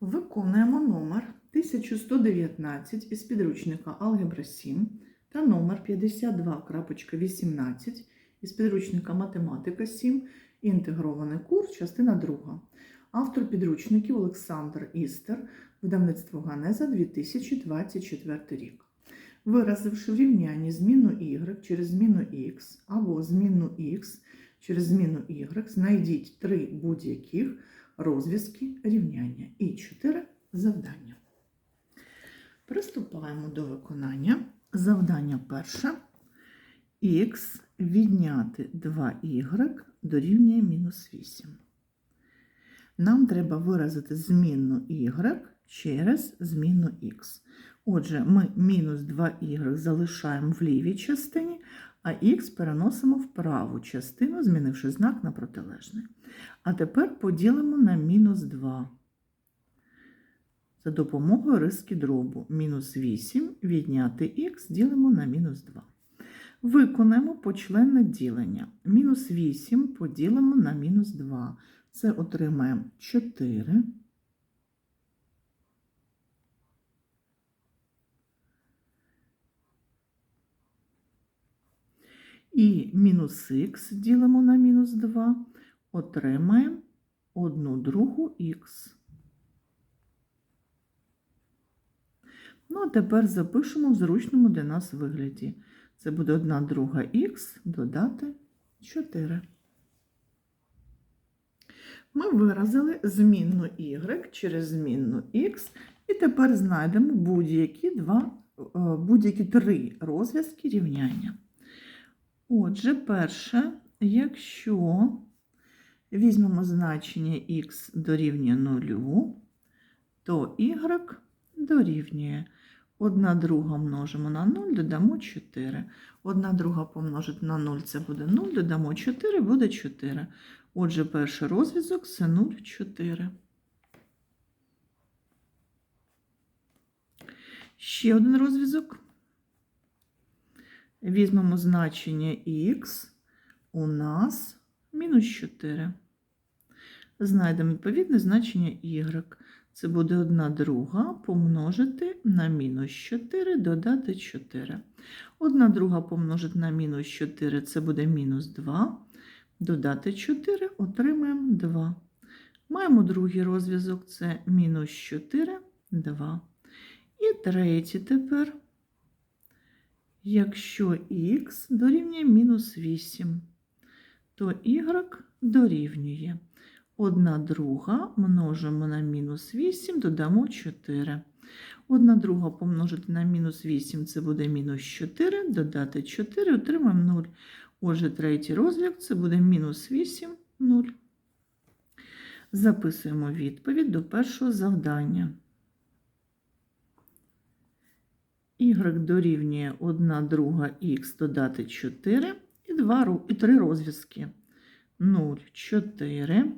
Виконуємо номер 1119 із підручника Алгебра 7 та номер 52.18 із підручника Математика 7, інтегрований курс, частина 2. Автор підручників Олександр Істер, видавництво Ганеза 2024 рік. Виразивши в рівнянні зміну y через зміну x або зміну x через зміну y, знайдіть три будь-яких розв'язки рівняння і 4 завдання. Приступаємо до виконання. Завдання перше. Х відняти 2y дорівнює мінус 8. Нам треба виразити змінну y через змінну х. Отже, ми мінус 2y залишаємо в лівій частині, а х переносимо в праву частину, змінивши знак на протилежний. А тепер поділимо на мінус 2. За допомогою риски дробу. Мінус 8 відняти х ділимо на мінус 2. Виконаємо почленне ділення. Мінус 8 поділимо на мінус 2. Це отримаємо 4. І мінус х ділимо на мінус 2, отримаємо 1 другу х. Ну, а тепер запишемо в зручному для нас вигляді. Це буде 1 друга х додати 4. Ми виразили змінну y через змінну х, і тепер знайдемо будь-які будь-які три розв'язки рівняння. Отже, перше, якщо візьмемо значення х дорівнює 0, то y дорівнює 1 друга множимо на 0, додамо 4. 1 друга помножити на 0 це буде 0, додамо 4, буде 4. Отже, перший розв'язок це 0, 4. Ще один розв'язок. Візьмемо значення х у нас мінус 4. Знайдемо відповідне значення y. Це буде 1 друга помножити на мінус 4, додати 4. 1 друга помножити на мінус 4 це буде мінус 2. Додати 4, отримаємо 2. Маємо другий розв'язок це мінус 4, 2. І третій тепер. Якщо х дорівнює мінус 8, то y дорівнює 1 друга множимо на мінус 8, додамо 4. 1 друга помножити на мінус 8 це буде мінус 4, додати 4, отримаємо 0. Отже, третій розв'язок це буде мінус 8, 0. Записуємо відповідь до першого завдання. Y дорівнює 1 друга х додати 4 і 2, і 3 розв'язки. 0, 4,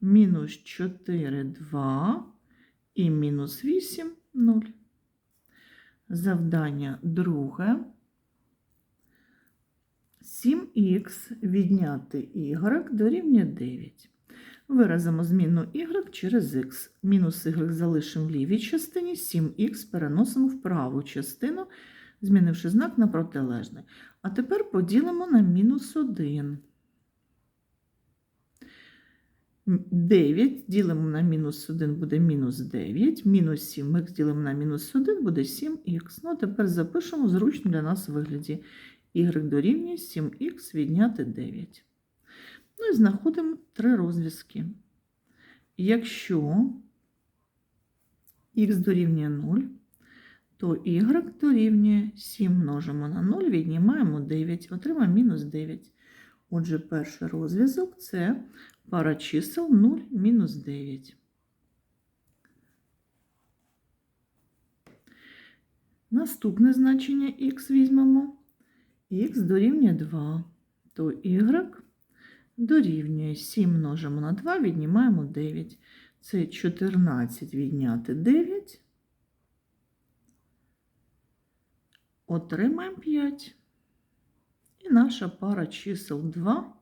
мінус 4, 2 і мінус 8, 0. Завдання друге. 7х відняти y дорівнює 9. Виразимо змінну y через х. Мінус y залишимо в лівій частині, 7х переносимо в праву частину, змінивши знак на протилежний. А тепер поділимо на мінус 1. 9 ділимо на мінус 1 буде мінус 9, мінус 7 х ділимо на мінус 1 буде 7х. Ну, а тепер запишемо зручно для нас вигляді y дорівнює 7х відняти 9. Ну і знаходимо три розв'язки. Якщо х дорівнює 0, то y дорівнює 7 множимо на 0, віднімаємо 9, отримаємо мінус 9. Отже, перший розв'язок це пара чисел 0 мінус 9. Наступне значення х візьмемо. х дорівнює 2, то y дорівнює 7 множимо на 2, віднімаємо 9. Це 14 відняти 9. Отримаємо 5. І наша пара чисел 2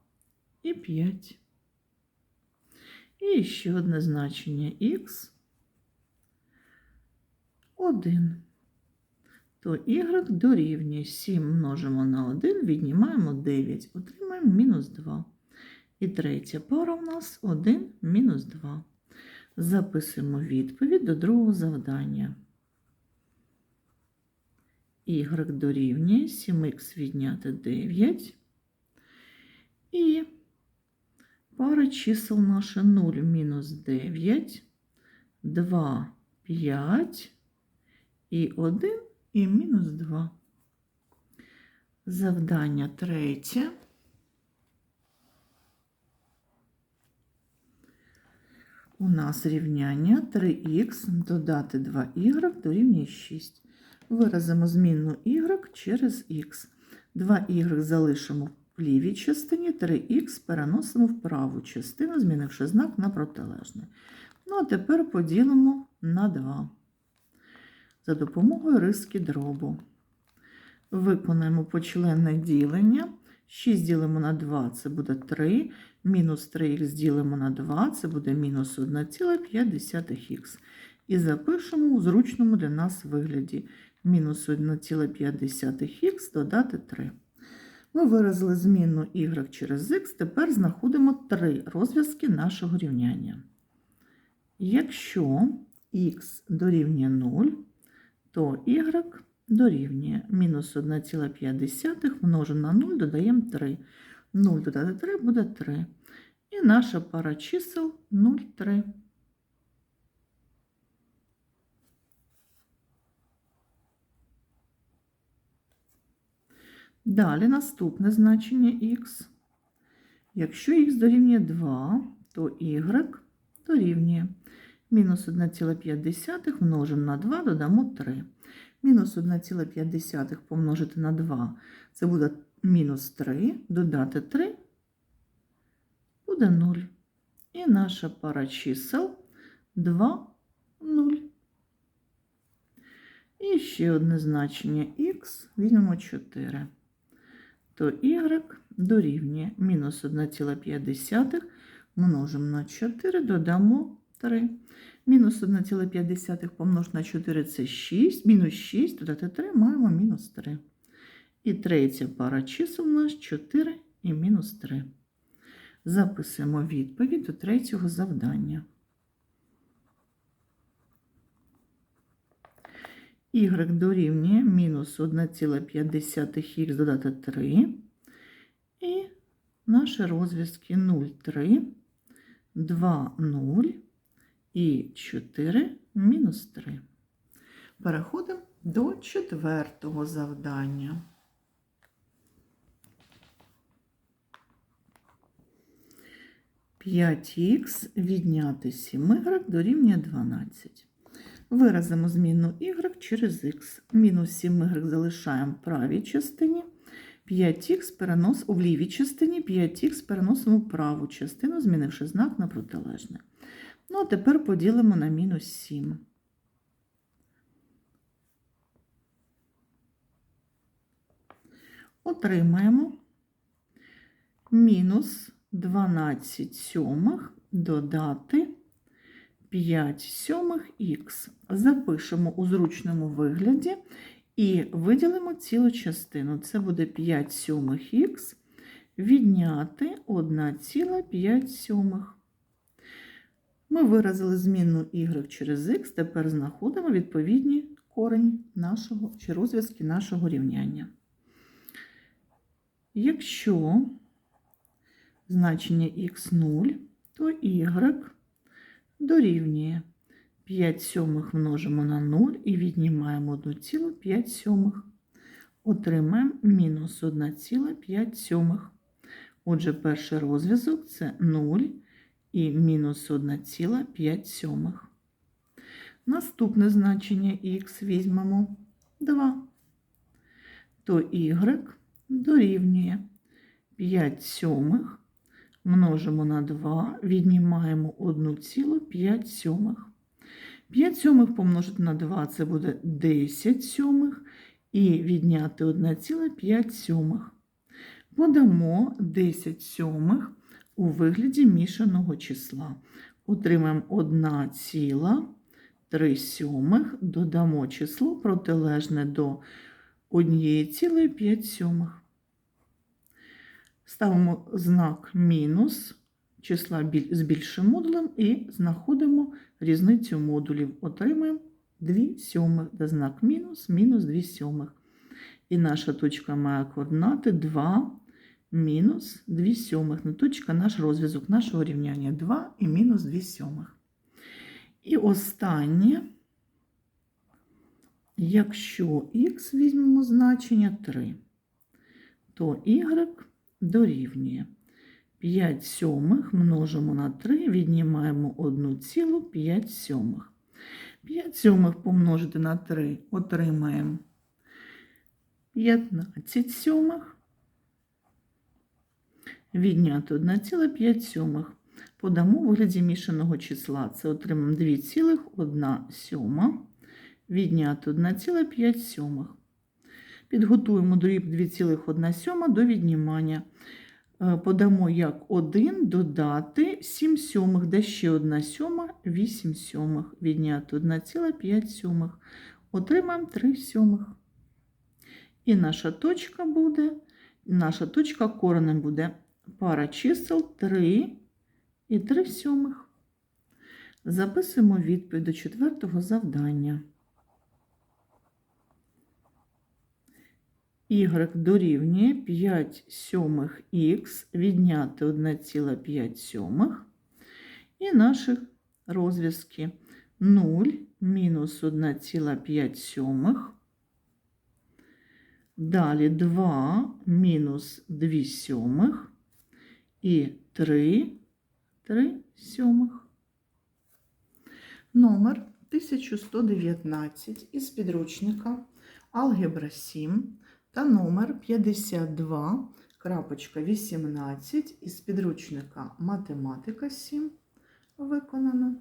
і 5. І ще одне значення х 1. То y дорівнює 7 множимо на 1, віднімаємо 9, отримаємо мінус 2. І третя пара у нас 1 мінус 2. Записуємо відповідь до другого завдання. Y дорівнює 7х відняти 9. І пара чисел наша 0 мінус 9, 2, 5 і 1 і мінус 2. Завдання третє. У нас рівняння 3х додати 2y дорівнює 6. Виразимо змінну y через х. 2y залишимо в лівій частині, 3х переносимо в праву частину, змінивши знак на протилежний. Ну, а тепер поділимо на 2 за допомогою риски дробу. Виконаємо почленне ділення. 6 ділимо на 2, це буде 3. Мінус 3х ділимо на 2, це буде мінус 1,5х. І запишемо у зручному для нас вигляді мінус 1,5х додати 3. Ми виразили змінну y через х, тепер знаходимо три розв'язки нашого рівняння. Якщо х дорівнює 0, то y дорівнює мінус 1,5 множимо на 0, додаємо 3. 0 додати 3 буде 3. І наша пара чисел 0, 3. Далі наступне значення х. Якщо х дорівнює 2, то y дорівнює мінус 1,5 множимо на 2, додамо 3. Мінус 1,5 помножити на 2, це буде мінус 3, додати 3 буде 0. І наша пара чисел 2, 0. І ще одне значення х, візьмемо 4. То y дорівнює мінус 1,5 множимо на 4, додамо 3. Мінус 1,5 помножити на 4 це 6, мінус 6, додати 3, маємо мінус 3. І третя пара чисел у нас 4 і мінус 3. Записуємо відповідь до третього завдання. Y дорівнює мінус 1,5х додати 3. І наші розв'язки 0, 3, 2, 0 і 4 мінус 3. Переходимо до четвертого завдання. П'ять х відняти 7y дорівнює 12. Виразимо змінну y через х. Мінус 7y залишаємо в правій частині. 5х перенос у лівій частині, 5х переносимо в праву частину, змінивши знак на протилежне. Ну, а тепер поділимо на мінус 7. Отримаємо мінус 12 сьомих додати 5 сьомих х. Запишемо у зручному вигляді і виділимо цілу частину. Це буде 5 сьомих х відняти 1,5 сьомих. Ми виразили змінну y через х, тепер знаходимо відповідні корені нашого чи розв'язки нашого рівняння. Якщо значення х 0, то y дорівнює 5 сьомих множимо на 0 і віднімаємо 1,5 сьомих. Отримаємо мінус 1,5 сьомих. Отже, перший розв'язок це 0 і мінус 1,5 сьомих. Наступне значення х візьмемо 2. То y дорівнює 5 сьомих множимо на 2, віднімаємо 1,5 сьомих. 5 сьомих помножити на 2 це буде 10 сьомих і відняти 1,5 сьомих. Подамо 10 сьомих у вигляді мішаного числа. Отримаємо 1 ціла 3 сьомих, додамо число протилежне до 1,5 сьомих. Ставимо знак мінус числа з більшим модулем і знаходимо різницю модулів. Отримаємо 2 сьомих, де знак мінус, мінус 2 сьомих. І наша точка має координати 2 мінус 2 сьомих. Ну, точка наш розв'язок нашого рівняння 2 і мінус 2 сьомих. І останнє, якщо х візьмемо значення 3, то y дорівнює 5 сьомих множимо на 3, віднімаємо 1,5 сьомих. 5 сьомих помножити на 3 отримаємо 15 сьомих. Відняти 1,5 сьомих. Подамо у вигляді мішаного числа. Це отримаємо 2,1 сьома. Відняти 1,5 сьомих. Підготуємо дріб 2,1 сьома до віднімання. Е, Подамо як 1 додати 7 сьомих, де ще 1 сьома, 8 сьомих. Відняти 1,5 сьомих. Отримаємо 3 сьомих. І наша точка буде, наша точка коренем буде пара чисел 3 і 3 сьомих. Записуємо відповідь до четвертого завдання. Y дорівнює 5 сьомих х відняти 1,5 сьомих. І наші розв'язки 0 мінус 1,5 сьомих. Далі 2 мінус 2 сьомих і 3, 3 сьомих. Номер 1119 із підручника Алгебра 7 та номер 52.18 із підручника Математика 7 виконано.